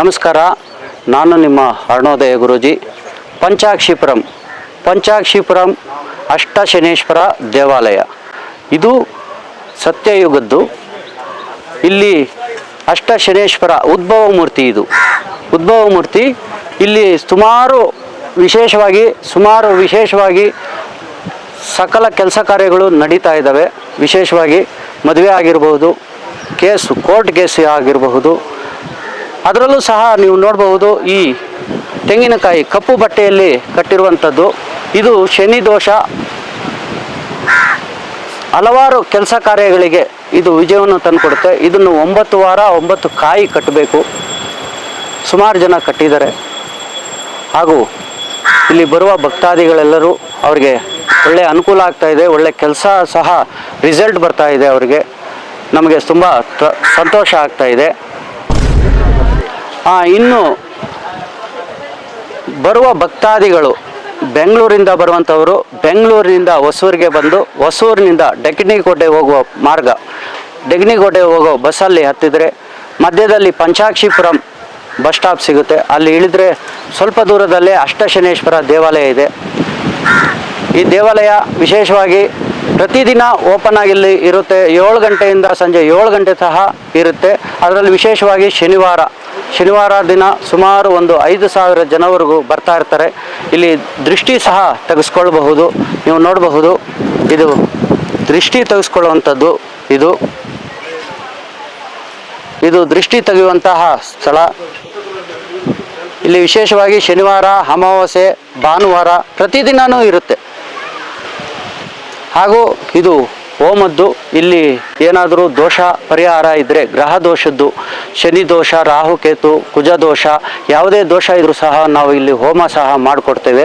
ನಮಸ್ಕಾರ. ನಾನು ನಿಮ್ಮ ಅರುಣೋದಯ ಗುರೂಜಿ. ಪಂಚಾಕ್ಷಿಪುರಂ. ಪಂಚಾಕ್ಷಿಪುರಂ ಅಷ್ಟಶನೇಶ್ವರ ದೇವಾಲಯ. ಇದು ಸತ್ಯಯುಗದ್ದು. ಇಲ್ಲಿ ಅಷ್ಟಶನೇಶ್ವರ ಉದ್ಭವ ಮೂರ್ತಿ ಇದು. ಉದ್ಭವ ಮೂರ್ತಿ ಇಲ್ಲಿ ಸುಮಾರು ವಿಶೇಷವಾಗಿ ಸುಮಾರು ವಿಶೇಷವಾಗಿ ಸಕಲ ಕೆಲಸ ಕಾರ್ಯಗಳು ನಡೀತಾ ಇದ್ದಾವೆ. ವಿಶೇಷವಾಗಿ ಮದುವೆ ಆಗಿರಬಹುದು ಕೇಸು, ಕೋರ್ಟ್ ಕೇಸ್ ಆಗಿರಬಹುದು ಅದರಲ್ಲೂ ಸಹ ನೀವು ನೋಡಬಹುದು ಈ ತೆಂಗಿನಕಾಯಿ ಕಪ್ಪು ಬಟ್ಟೆಯಲ್ಲಿ ಕಟ್ಟಿರುವಂಥದ್ದು. ಇದು ಶನಿ ದೋಷ. ಹಲವಾರು ಕೆಲಸ ಕಾರ್ಯಗಳಿಗೆ ಇದು ವಿಜಯವನ್ನು ತಂದುಕೊಡುತ್ತೆ. ಇದನ್ನು ಒಂಬತ್ತು ವಾರ, ಒಂಬತ್ತು ಕಾಯಿ ಕಟ್ಟಬೇಕು. ಸುಮಾರು ಜನ ಕಟ್ಟಿದ್ದಾರೆ. ಹಾಗೂ ಇಲ್ಲಿ ಬರುವ ಭಕ್ತಾದಿಗಳೆಲ್ಲರೂ ಅವರಿಗೆ ಒಳ್ಳೆಯ ಅನುಕೂಲ ಆಗ್ತಾ ಇದೆ. ಒಳ್ಳೆ ಕೆಲಸ ಸಹ ರಿಸಲ್ಟ್ ಬರ್ತಾ ಇದೆ ಅವರಿಗೆ. ನಮಗೆ ತುಂಬ ಸಂತೋಷ ಆಗ್ತಾ ಇದೆ. ಇನ್ನು ಬರುವ ಭಕ್ತಾದಿಗಳು ಬೆಂಗಳೂರಿಂದ ಬರುವಂಥವರು ಬೆಂಗಳೂರಿನಿಂದ ಹೊಸೂರಿಗೆ ಬಂದು ಹೊಸೂರಿನಿಂದ ಡೆಕ್ನಿಕೋಟೆ ಹೋಗುವ ಮಾರ್ಗ. ಡೆಗ್ನಿಗೋಟೆ ಹೋಗೋ ಬಸ್ಸಲ್ಲಿ ಹತ್ತಿದರೆ ಮಧ್ಯದಲ್ಲಿ ಪಂಚಾಕ್ಷಿಪುರಂ ಬಸ್ ಸ್ಟಾಪ್ ಸಿಗುತ್ತೆ. ಅಲ್ಲಿ ಇಳಿದ್ರೆ ಸ್ವಲ್ಪ ದೂರದಲ್ಲೇ ಅಷ್ಟಶನೇಶ್ವರ ದೇವಾಲಯ ಇದೆ. ಈ ದೇವಾಲಯ ವಿಶೇಷವಾಗಿ ಪ್ರತಿದಿನ ಓಪನ್ ಆಗಿಲ್ಲಿ ಇರುತ್ತೆ. ಏಳು ಗಂಟೆಯಿಂದ ಸಂಜೆ ಏಳು ಗಂಟೆ ಸಹ ಇರುತ್ತೆ. ಅದರಲ್ಲಿ ವಿಶೇಷವಾಗಿ ಶನಿವಾರ ಶನಿವಾರ ದಿನ ಸುಮಾರು ಒಂದು ಐದು ಸಾವಿರ ಜನವರೆಗೂ ಬರ್ತಾ ಇರ್ತಾರೆ. ಇಲ್ಲಿ ದೃಷ್ಟಿ ಸಹ ತೆಗೆಸ್ಕೊಳ್ಬಹುದು. ನೀವು ನೋಡಬಹುದು, ಇದು ದೃಷ್ಟಿ ತೆಗೆಸ್ಕೊಳ್ಳುವಂಥದ್ದು ಇದು. ಇದು ದೃಷ್ಟಿ ತೆಗೆಯುವಂತಹ ಸ್ಥಳ. ಇಲ್ಲಿ ವಿಶೇಷವಾಗಿ ಶನಿವಾರ, ಅಮಾವಾಸ್ಯೆ, ಭಾನುವಾರ ಪ್ರತಿದಿನವೂ ಇರುತ್ತೆ. ಹಾಗೂ ಇದು ಹೋಮದ್ದು, ಇಲ್ಲಿ ಏನಾದರೂ ದೋಷ, ಪರಿಹಾರ ಇದ್ದರೆ ಗ್ರಹ ದೋಷದ್ದು, ಶನಿ ದೋಷ ರಾಹುಕೇತು ಕುಜ ದೋಷ, ಯಾವುದೇ ದೋಷ ಇದ್ರೂ ಸಹ ನಾವು ಇಲ್ಲಿ ಹೋಮ ಸಹ ಮಾಡಿಕೊಡ್ತೇವೆ.